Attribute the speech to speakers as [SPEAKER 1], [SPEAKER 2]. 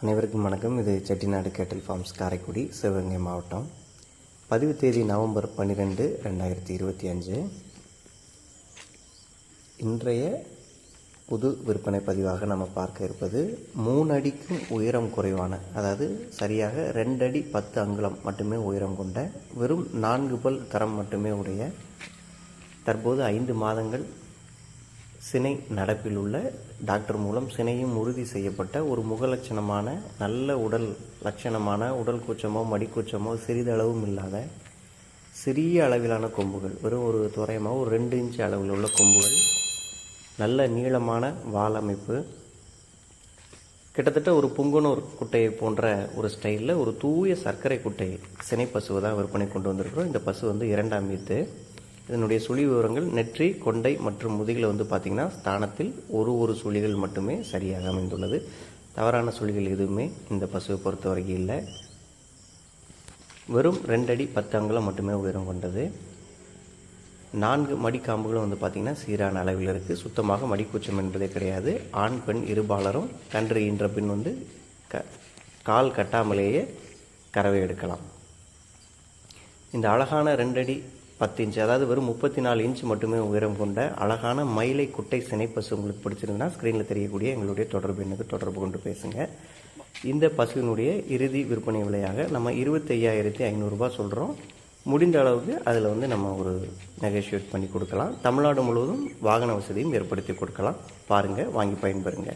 [SPEAKER 1] அனைவருக்கும் வணக்கம். இது செட்டிநாடு கேட்டல் ஃபார்ம்ஸ் காரைக்குடி சிவகங்கை மாவட்டம். பதிவு தேதி நவம்பர் பன்னிரெண்டு ரெண்டாயிரத்தி இருபத்தி அஞ்சு. இன்றைய புது விற்பனை பதிவாக நம்ம பார்க்க இருப்பது மூணு அடிக்கும் உயரம் குறைவான அதாவது சரியாக ரெண்டு அடி பத்து அங்குலம் மட்டுமே உயரம் கொண்ட வெறும் நான்கு பல் தரம் மட்டுமே உடைய தற்போது ஐந்து மாதங்கள் சினை நடப்பில் உள்ள டாக்டர் மூலம் சினையும் உறுதி செய்யப்பட்ட ஒரு முகலட்சணமான நல்ல உடல் லட்சணமான உடல் கூச்சமோ மடிக்கூச்சமோ சிறிதளவும் இல்லாத சிறிய அளவிலான கொம்புகள் வெறும் ஒரு துறையமாக ஒரு ரெண்டு இன்ச் அளவில் உள்ள கொம்புகள் நல்ல நீளமான வால் அமைப்பு கிட்டத்தட்ட ஒரு புங்குனூர் குட்டையை போன்ற ஒரு ஸ்டைலில் ஒரு தூய சர்க்கரை குட்டை சினை பசுவை தான் விற்பனை கொண்டு வந்திருக்கிறோம். இந்த பசு வந்து இரண்டாம் வீத்து இதனுடைய சுழி விவரங்கள் நெற்றி கொண்டை மற்றும் முதுகில் வந்து பார்த்திங்கன்னா ஸ்தானத்தில் ஒரு ஒரு சுழிகள் மட்டுமே சரியாக அமைந்துள்ளது. தவறான சுழிகள் எதுவுமே இந்த பசுவை பொறுத்த வரைக்கும் இல்லை. வெறும் ரெண்டடி பத்து அங்குலம் மட்டுமே உயரம் கொண்டது. நான்கு மடிக்காம்புகளும் வந்து பார்த்திங்கன்னா சீரான அளவில் இருக்குது சுத்தமாக மடிக்கூச்சம் என்பதே கிடையாது. ஆண் பெண் இருபாலரும் கன்று ஈன்ற பின் வந்து க கால் கட்டாமலேயே கறவை எடுக்கலாம். இந்த அழகான ரெண்டடி பத்து இன்ச் அதாவது வெறும் முப்பத்தி நாலு இன்ச் மட்டுமே உயரம் கொண்ட அழகான மயிலை குட்டை சினை பசு உங்களுக்கு பிடிச்சிருந்தா ஸ்க்ரீனில் தெரியக்கூடிய எங்களுடைய தொடர்பு எண்ணுக்கு தொடர்பு கொண்டு பேசுங்க. இந்த பசுவினுடைய இறுதி விற்பனை விலையாக நம்ம இருபத்தையாயிரத்தி ஐநூறுரூபா சொல்கிறோம் முடிந்த அளவுக்கு அதில் வந்து நம்ம ஒரு நெகோஷியேட் பண்ணி கொடுக்கலாம். தமிழ்நாடு முழுவதும் வாகன வசதியும் ஏற்படுத்தி கொடுக்கலாம். பாருங்கள் வாங்கி பயன்பெறுங்க.